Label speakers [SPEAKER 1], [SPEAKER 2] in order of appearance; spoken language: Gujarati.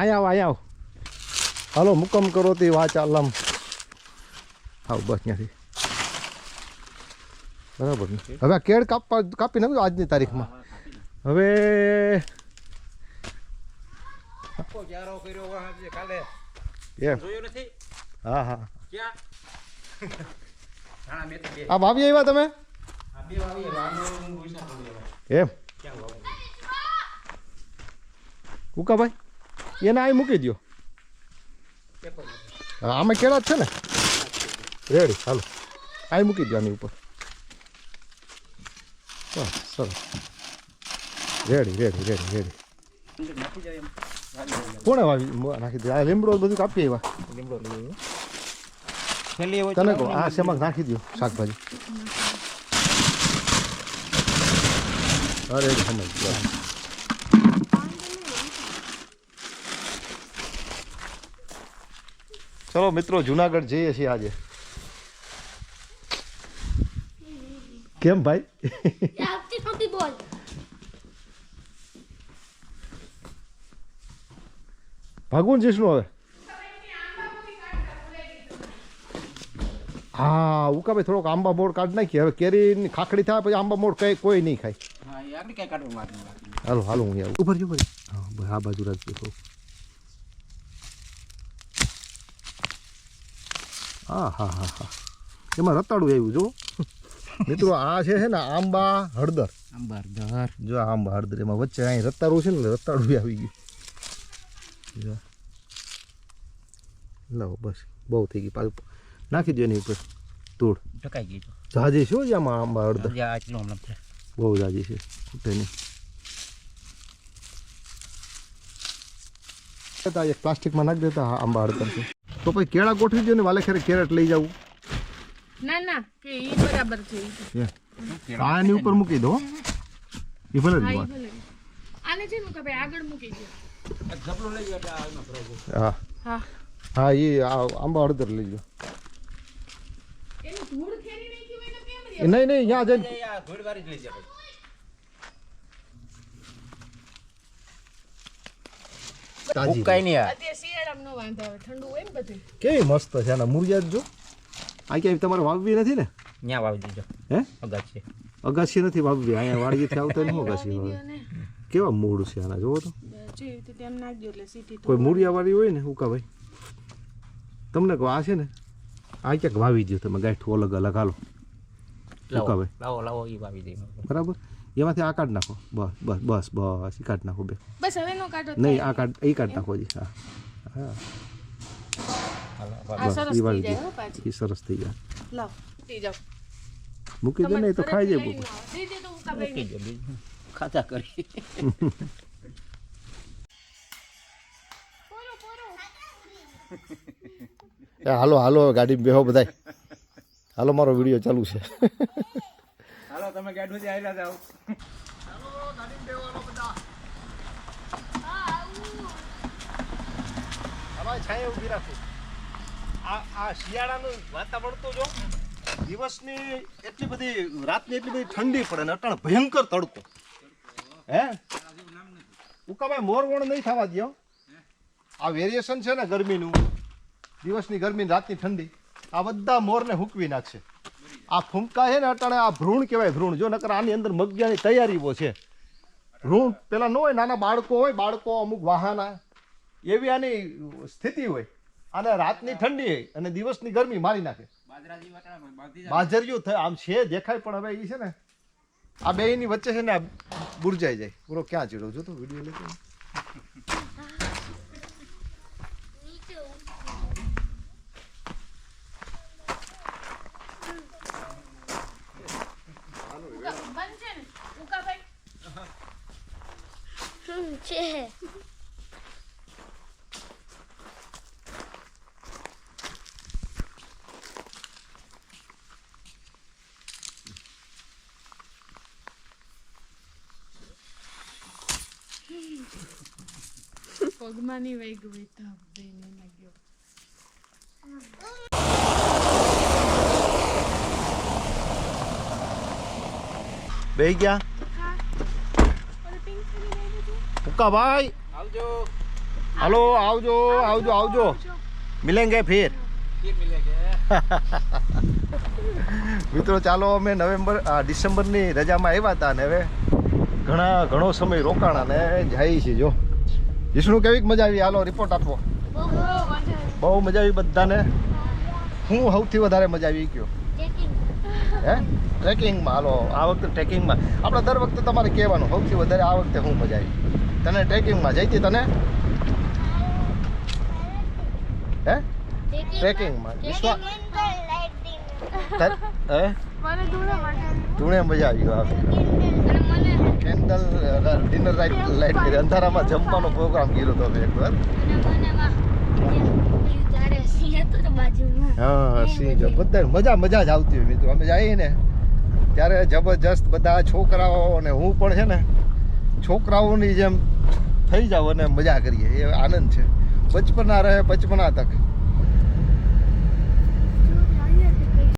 [SPEAKER 1] અહીંયા આવ અહીંયા આવ હાલો મુકમ કરો તે વા ચાલમ આવ બસ ત્યાંથી. બરાબર ને? હવે આ કેળ કાપવા કાપી નાખ્યું આજની તારીખમાં. હવે હા હા. આ વાવી આવ્યા તમે? એમ. કુકાભાઈ? એને અહીં મૂકી દો આમાં કેળા જ છે ને? રેડી હાલો. અહીં મૂકી દો આની ઉપર. સરસ. રેડી રેડી રેડી રેડી કોણે વાવી નાખી આ લીમડો બધું કાપી આવ્યા. કહો, આ શેમાં નાખી દો શાકભાજી. અરે સમજ ગયા ચલો મિત્રો જુનાગઢ જઈએ છીએ આજે. કેમ ભાઈ?
[SPEAKER 2] બોલ
[SPEAKER 1] ભાગવું જઈશું હવે? હા ઉકાભાઈ થોડોક આંબા મોડ કાઢ નાખીએ હવે કેરીની ખાખડી થાય પછી આંબા મોડ કઈ કોઈ નહીં ખાય. હાલો હાલો હું આવું. ઉપર ઉપર. હા બસ આ બાજુ રાખજો હા હા હા હા એમાં રતાડું આવ્યું જો મિત્રો આ છે છે ને આંબા હળદર.
[SPEAKER 3] અંબર દર
[SPEAKER 1] જો આ આંબા હળદર એમાં વચ્ચે અહીં રતાડું છે ને એટલે રતાડું આવી ગયું. જો. લાવો બસ બહુ થઈ ગઈ પાછું નાખી દો એની ઉપર ધૂળ.
[SPEAKER 3] ઢકાઈ ગઈ તો
[SPEAKER 1] જાજી છે હો જે આમાં આંબા હળદર.
[SPEAKER 3] હજી આ આટલું હમણાં છે
[SPEAKER 1] બહુ જાજી છે ખૂટે નહીં. દેતા એક પ્લાસ્ટિકમાં નાખી દેતા હા, આંબા હળદર છે. તો પછી કેળા ગોઠવી દો ને વાલે ખેરે કેરેટ લઈ જવું.
[SPEAKER 2] ના ના કે ઈ બરાબર છે ઈ.
[SPEAKER 1] આ એની ઉપર મૂકી દો એ ભલે જ
[SPEAKER 2] હા
[SPEAKER 1] વાત.
[SPEAKER 2] આને છે ને કે ભાઈ આગળ મૂકી દો
[SPEAKER 3] એક લઈ ગયો એટલે આ
[SPEAKER 1] હા.
[SPEAKER 2] હા
[SPEAKER 1] હા એ આંબા હળદર લઈ જાઓ
[SPEAKER 2] એની ધૂળ ખેરી નાખી હોય તો કેમ
[SPEAKER 1] નહીં નહીં જઈને.
[SPEAKER 3] જ લઈ જાય
[SPEAKER 1] તાજી
[SPEAKER 3] ઉકાઈ નહીં આ
[SPEAKER 2] અત્યારે શિયાળામાં નો વાંધો આવે ઠંડુ હોય ને બધું.
[SPEAKER 1] કેવી મસ્ત છે આના મૂળિયા જ. જો આ ક્યાંય તમારે વાવવી નથી ને?
[SPEAKER 3] ત્યાં વાવી દીધો
[SPEAKER 1] હે?
[SPEAKER 3] અગાછી
[SPEAKER 1] અગાસી નથી વાવવી અહીંયા વાડીએથી આવતા નહીં અગાસી વાવે? કેવા મૂળ છે આના જોવો તો.
[SPEAKER 2] જે રીતે તેમ નાખજો એટલે સીટી
[SPEAKER 1] કોઈ મૂળિયાવાળી હોય ને ઉકાભાઈ. તમને કહો આ છે ને આ ક્યાંક વાવી દો તમે ગાંઠું અલગ અલગ હાલો. ઉકાભાઈ.
[SPEAKER 3] લાવો લાવો એ વાવી દઈ
[SPEAKER 1] બરાબર? એમાંથી આ કાઢ નાખો. બસ બસ બસ બસ એ કાઢ નાખો બે.
[SPEAKER 2] બસ હવે નો કાઢો
[SPEAKER 1] નહીં આ કાઢ એ કાઢ નાખો જી હા. હા.
[SPEAKER 2] સરસ
[SPEAKER 1] એ
[SPEAKER 2] થઈ જાય
[SPEAKER 1] સરસ થઈ મૂકી દે ને તો ખાઈ જાય
[SPEAKER 3] ખાતા કરી.
[SPEAKER 1] એ હાલો હાલો ગાડી બેહો બધાય. હાલો મારો વીડિયો ચાલુ છે.
[SPEAKER 3] હાલો તમે ગાડું આવેલા જાઓ.
[SPEAKER 1] આ આ શિયાળાનું વાતાવરણ તો જો, દિવસની એટલી બધી, રાતની એટલી બધી ઠંડી પડે ને અટાણ ભયંકર તડકો. હે? ઉકાભાઈ મોરવણ નહીં થવા દો આ વેરિએશન છે ને ગરમીનું, દિવસની ગરમી રાતની ઠંડી, આ બધા મોરને હૂકવી નાખશે. આ ફૂંકા છે ને અટાણે આ ભ્રૂણ કહેવાય, ભ્રૂણ. જો નકર આની અંદર મગજાની તૈયારીઓ છે. ભ્રૂણ પેલા ન હોય, નાના બાળકો હોય, બાળકો અમુક વાહના એવી આની સ્થિતિ હોય. અને રાતની ઠંડી હોય અને દિવસની ગરમી મારી નાખે.
[SPEAKER 3] બાજરાજી વાટણા
[SPEAKER 1] બાજરિયું થાય આમ છે દેખાય પણ હવે એ છે ને આ બે ની વચ્ચે છે ને આ બુરજાઈ જાય. પૂરો ક્યાં ચીડો જો તો? વીડિયો લેતો
[SPEAKER 2] બંધ પગમાં નહીં વહી ગયું તો દઈને લાગ્યો.
[SPEAKER 1] બે ગયા? ફૂકા ભાઈ.
[SPEAKER 3] આવજો.
[SPEAKER 1] હાલો આવજો આવજો આવજો. મિલેંગે ફિર. મિત્રો ચાલો અમે નવેમ્બર આ ડિસેમ્બરની રજામાં આવ્યા હતા ને હવે ઘણા ઘણો સમય રોકાણા ને જાય છે જો. વિષ્ણુ કેવીક મજા આવી? હાલો રિપોર્ટ આપો. બહુ મજા આવી બધાને. હું સૌથી વધારે મજા આવી ગયો. હે? ટ્રેકિંગમાં હાલો આ વખતે ટ્રેકિંગમાં. આપણે દર વખતે તમારે કહેવાનું સૌથી વધારે આ વખતે હું મજા આવી તને ટ્રેકિંગમાં જઈતી તને? હે? ટ્રેકિંગમાં. વિશ્વા હે? તુણે મજા આવી. ગયો કેન્ડલ ડિનર લાઈટ લાઈટ કરી. અંધારામાં જમવાનો પ્રોગ્રામ કર્યો હતો એક એકવાર. હા, સિંહ બધા મજા મજા જ આવતી હોય મિત્રો. અમે જઈએ ને, ત્યારે જબરજસ્ત બધા છોકરાઓ અને હું પણ છે ને, છોકરાઓની જેમ થઈ જાવ અને મજા કરીએ. એ આનંદ છે. બચપના રહે, બચપના તક.